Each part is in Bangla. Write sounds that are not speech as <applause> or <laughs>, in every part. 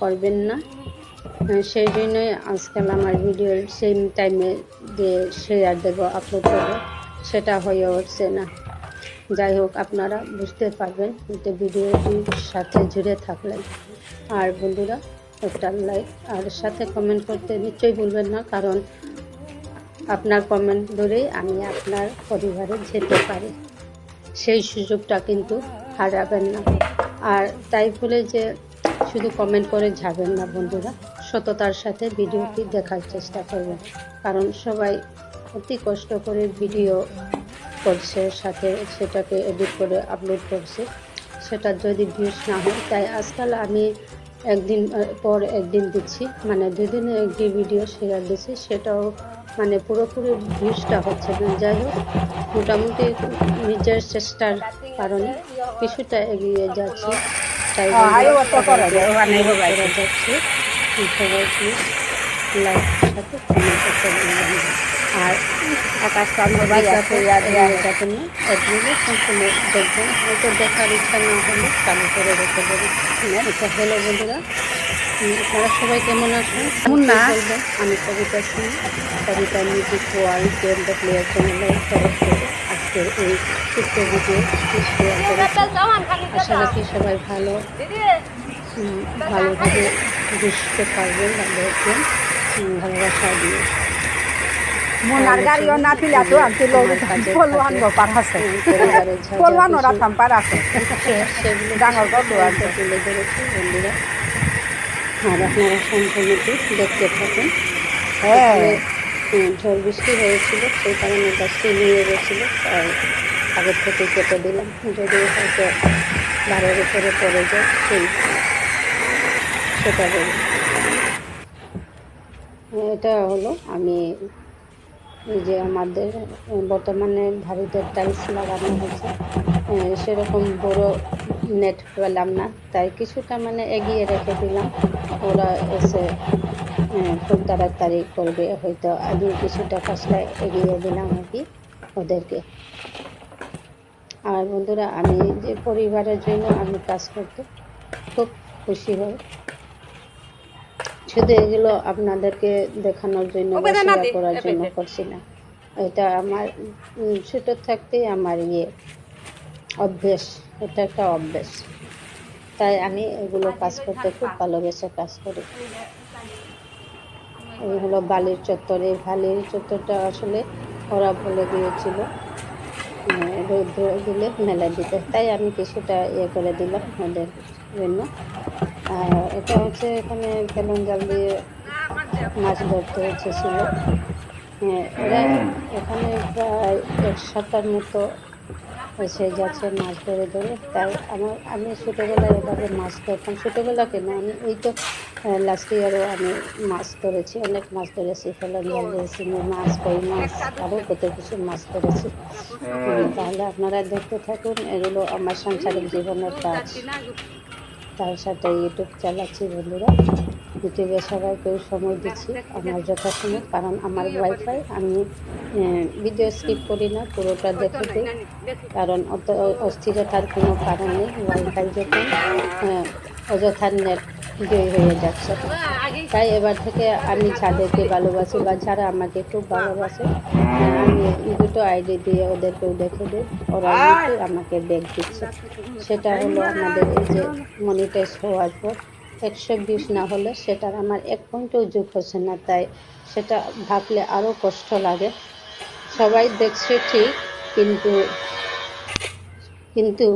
করবেন না। সেই জন্যই আজকাল আমার ভিডিও সেম টাইমে দিয়ে শেয়ার দেবো আপলোড করব সেটা হয়ে উঠছে না। যাই হোক, আপনারা বুঝতে পারবেন যে ভিডিওটির সাথে জুড়ে থাকলেন আর বন্ধুরা, একটা লাইক আর সাথে কমেন্ট করতে নিশ্চয়ই ভুলবেন না, কারণ আপনার কমেন্ট ধরেই আমি আপনার পরিবারে যেতে পারি। সেই সুযোগটা কিন্তু হারাবেন না। আর তাই বলে যে শুধু কমেন্ট করে যাবেন না বন্ধুরা। সততার সাথে ভিডিওটি দেখার চেষ্টা করবেন। কারণ সবাই অতি কষ্ট করে ভিডিও করছে, সাথে সেটাকে এডিট করে আপলোড করছে। সেটা যদি ভিউজ না হয়, তাই আজকাল আমি একদিন পর একদিন দিচ্ছি। মানে দুদিনে একটি ভিডিও শেয়ার দিচ্ছি, সেটাও মানে পুরোপুরি ভিউজটা হচ্ছে না। যাই হোক, মোটামুটি নিজের চেষ্টার কারণে কিছুটা এগিয়ে যাচ্ছি। হ্যাঁ, আরও সম্পূর্ণ দেখবেন। হয়তো দেখার ইচ্ছা না হলে চালু করে রেখে দেবেন এটা হলো বন্ধুরা আপনারা সবাই কেমন আছেন? কেমন না? আমি Kavita Singh Kavita music world game the player চ্যানেলের তরফ থেকে আজকের এই ছোট্ট ভিডিও আশা রাখি সবাই ভালো ভালোভাবে বুঝতে পারবেন দেখবেন ভালোবাসা দিয়ে। মনার গাড়িও না ছিল তো আমি <laughs> পলওয়ান ব্যাপার আছে। পলওয়ান ওরা থাম্পার আছে। ডাঙর গল্প আছে। তুলে ধরেছি বন্ধুরা। আর আপনারা সম্পূর্ণটি দেখতে থাকুন। হ্যাঁ। ঝড় বৃষ্টি হয়েছিল, সেই কারণে গাছটি নিয়ে গেছিল, তাই আগের থেকে কেটে দিলাম। যদি হয়তো বারের উপরে পড়ে যায়, সেই সেটা বলি। এটা হলো আমি এই যে আমাদের বর্তমানে ভারতের টাইলস লাগানো হয়েছে সেরকম বড় নেট পেলাম না, তাই কিছুটা মানে এগিয়ে রেখে দিলাম। ওরা এসে খুব তাড়াতাড়ি করবে হয়তো আমি কিছুটা কাজটা এগিয়ে দিলাম আর কি ওদেরকে। আর বন্ধুরা আমি যে পরিবারের জন্য আমি কাজ করতে খুব খুশি হই। শুধু এগুলো আপনাদেরকে দেখানোর জন্য করার জন্য করছি না। এটা আমার ছোট থাকতেই আমার ইয়ে অভ্যেস। এটা একটা অভ্যেস। তাই আমি এগুলো কাজ করতে খুব ভালোবেসে কাজ করি। এই হলো বালির চত্বর। এই বালির চত্বরটা আসলে ওরা বলে দিয়েছিল আহ, রৌদ্র দিলে মেলা দিতে। তাই আমি কিছুটা ইয়ে করে দিলাম ওদের জন্য। আর এটা হচ্ছে এখানে বেলুন জাল দিয়ে মাছ ধরতে এসেছিল। হ্যাঁ, এরা এখানে প্রায় এক সপ্তাহের মতো এসে যাচ্ছে মাছ ধরে ধরে। তাই আমার আমি ছোটোবেলায় এভাবে মাছ ধরতাম। ছোটোবেলা কেন? আমি এই তো লাস্ট ইয়ারও আমি মাছ ধরেছি অনেক মাছ ধরেছি ফেলন জাল দিয়ে শিঙি মাছ কই মাছ আরও কত কিছু মাছ ধরেছি। তাহলে আপনারা দেখতে থাকুন এগুলো আমার সাংসারিক জীবনের কাজ। তার সাথে ইউটিউব চালাচ্ছি বন্ধুরা। ইউটিউবে সবাইকেও সময় দিচ্ছি আমার যথাসময় কারণ আমার ওয়াইফাই আমি ভিডিও স্কিপ করি না পুরোটা দেখে দিই। কারণ অত অস্থিরতার কোনো কারণ নেই ওয়াইফাই যখন আহ, অযথা নেট জয় হয়ে যাচ্ছে। তাই এবার থেকে আমি যাদেরকে ভালোবাসি বা যারা আমাকে খুব ভালোবাসে, আমি দুটো আইডি দিয়ে ওদেরকেও দেখে দিই। ওরা আমাকে ব্যাগ দিচ্ছে। সেটা হলো আমাদের এই যে মনিটাইজ হওয়ার পর একশো বিশ না হলে সেটার আমার এক পয়েন্টও যোগ হচ্ছে না। তাই সেটা ভাবলে আরও কষ্ট লাগে। সবাই দেখছে ঠিক, কিন্তু কিন্তু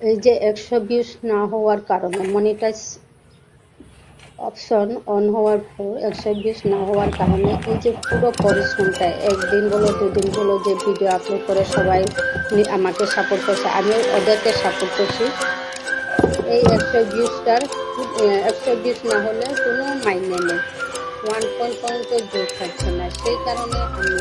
এই যে একশো বিশ না হওয়ার কারণে মনিটাইজ অপশন অন হওয়ার পর একশো বিশ না হওয়ার কারণে এই যে পুরো পরিশ্রমটা, একদিন বলো, দুদিন বলো যে ভিডিও আপলোড করে সবাই আমাকে সাপোর্ট করছে। আমিও ওদেরকে সাপোর্ট করছি। এই একশো বিশটার একশো না হলে কোনো মাইনে নেই। ওয়ান পয়েন্ট পয়েন্টও যোগ থাকছে না। সেই কারণে আমি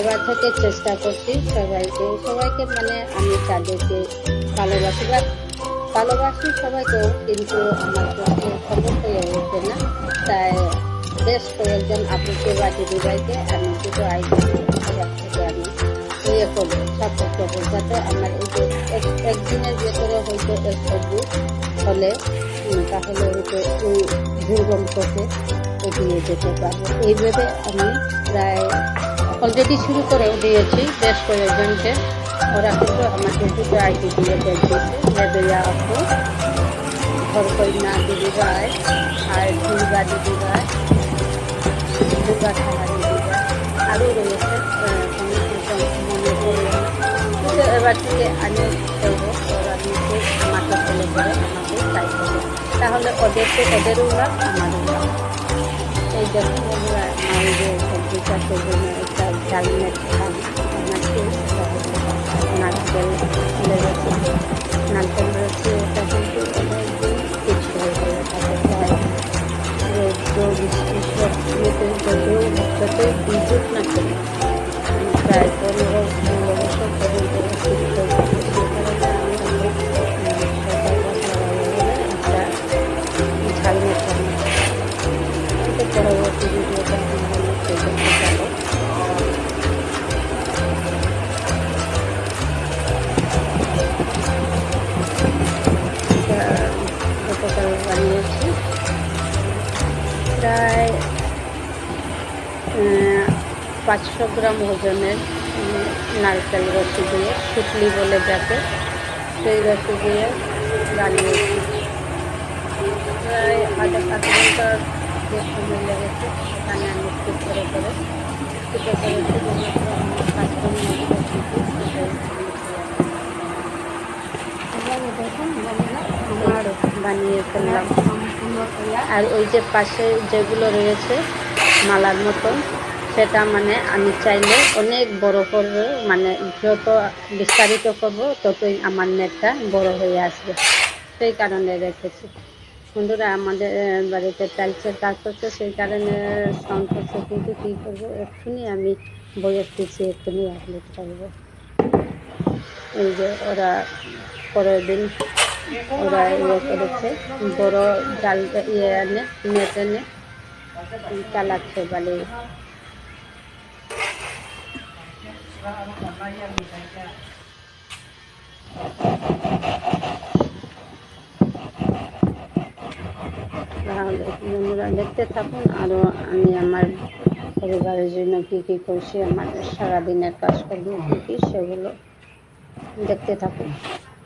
এবার থেকে চেষ্টা করছি সবাইকে। সবাইকে মানে আমি তাদেরকে ভালোবাসি। বা ভালোবাসি সবাইকেও, কিন্তু আমার পক্ষে খবর হয়ে উঠবে না। তাই বেশ কয়েকজন আপুকে বা দিদিভাইকে আমি দুটো আইডি থেকে আমি ইয়ে করব সাপোর্ট করব যাতে আমার এই যে একদিনের ভেতরে হয়তো বুক হলে তাহলে হয়তো ওই দুর্গম পথে এগিয়ে যেতে পারব। এইভাবে আমি প্রায় অলরেডি শুরু করেও দিয়েছি বেশ কয়েকজনকে। ওরা কিন্তু আমাকে দুটো আইডি দিয়ে দিয়েছে লেবেয়া আপু ঘরকন্যা দিদি ভাই, আর দুর্গা দিদি ভাই, দুর্গা খালা দিদি ভাই। আরও রয়েছে মনে। কিন্তু এবার থেকে আমি করব, ওরা তাই করবে। তাহলে ওদেরকে ওদেরও লাভ, আমারও এই দেখুন যে নারকেল লেগেছে নারকেল রয়েছে ওটা কিন্তু অনেকদিন কিছু বৃষ্টি সব বিদ্যুৎ না কেন প্রায় পাঁচশো গ্রাম ওজনের নারকেল রসি দিয়ে শুকলি বলে যাকে, সেই রসি দিয়ে বানিয়েছি। প্রায় আধা আধ ঘণ্টার যে সময় লেগেছে সেখানে আমি একটু করে করে ফুটে করে বানিয়ে ফেললাম। আর ওই যে পাশে যেগুলো রয়েছে, মালার মতন সেটা মানে আমি চাইলে অনেক বড় করব মানে যত বিস্তারিত করব, ততই আমার নেটটা বড় হয়ে আসবে। সেই কারণে রেখেছি। বন্ধুরা, আমাদের বাড়িতে টাইলসের কাজ করছে সেই কারণে সাউন্ড কিন্তু কী করব এক্ষুনি আমি বইয়ের পিছিয়ে এক্ষুনি আপলোড করব। এই যে ওরা পরের দিন ওরা ইয়ে করেছে, বড় জাল ইয়ে এনে নেট এনে চালাচ্ছে বালি তাহলে বন্ধুরা দেখতে থাকুন আরও আমি আমার পরিবারের জন্য কী কী করছি, আমার সারাদিনের কাজকর্ম কী কী সেগুলো দেখতে থাকুন।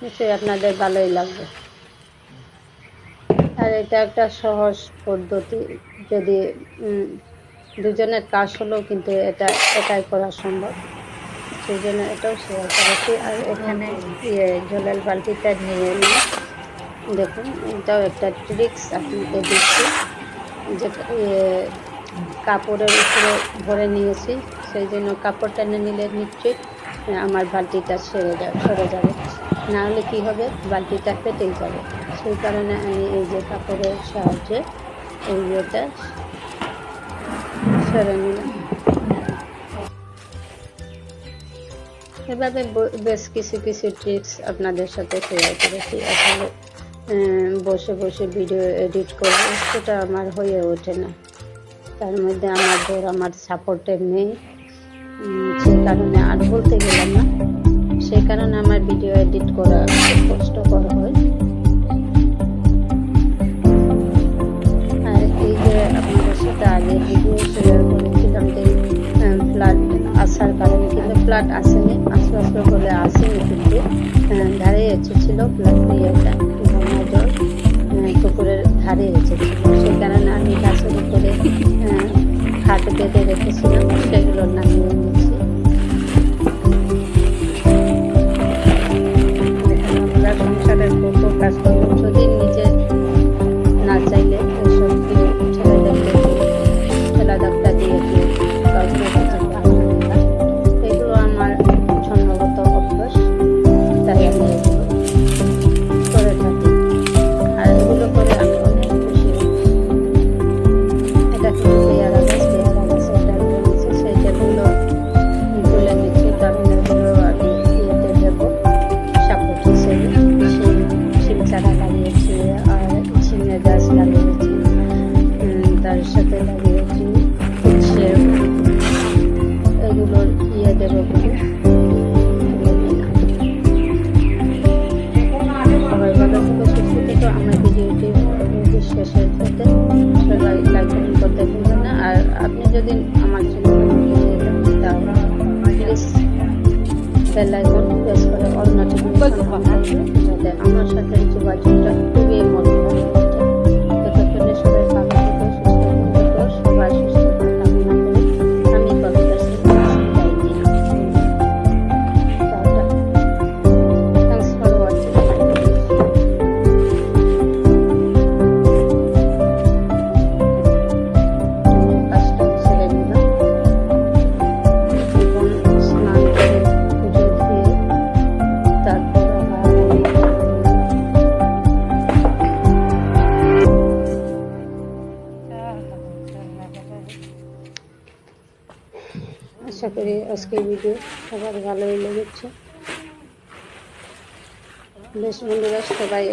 নিশ্চয়ই আপনাদের ভালোই লাগবে। আর এটা একটা সহজ পদ্ধতি, যদি দুজনের কাজ হলেও কিন্তু এটা একাই করা সম্ভব। সেই জন্য এটাও শেয়ার করেছি। আর এখানে ইয়ে জলের বালতিটা নিয়ে নিই দেখুন, এটাও একটা ট্রিক্স আপনাকে দিচ্ছি। যে ইয়ে কাপড়ের উপরে ভরে নিয়েছি। সেই জন্য কাপড় টেনে নিলে নিশ্চয়ই আমার বালতিটা সেরে যাবে সরে যাবে। না হলে কী হবে? বালতিটা পেটেই যাবে। সেই কারণে আমি এই যে কাপড়ের সাহায্যে এই ইয়েটা সরে নিলাম। এভাবে বেশ কিছু কিছু ট্রিক্স আপনাদের সাথে শেয়ার করেছি। আসলে বসে বসে ভিডিও এডিট করব সেটা আমার হয়ে ওঠে না। তার মধ্যে আমার বর আমার সাপোর্টে নেই সে কারণে আর বলতে গেলাম না। সেই কারণে আমার ভিডিও এডিট করা কষ্টকর হয়। আর এই যে আপনাদের সাথে আগে ভিডিও শেয়ার করেছিলাম আসার কারণে কিন্তু ফ্লাড আসেনি, আস্তে আস্তে বলে আসেনি কিন্তু। ধারে এসেছিল, ফ্লাড ইয়েটা ঝর্ণা জল পুকুরের ধারে এসেছিল। সেই কারণে আমি গাছের উপরে খাট বেঁধে রেখেছিলাম, সেগুলো নামিয়ে নিয়েছি। কত কাজ করব যদি শেষের পথে সবাই লাইক করতে ভুলবেন না। আর আপনি যদি আমার চ্যানেল প্লিজ বেল আইকন করে অল নোটিফিকেশন আমার সাথে যোগাযোগটা আশা করি ভিডিও সবার ভালোই লেগেছে। বেশ বন্ধুরা সবাই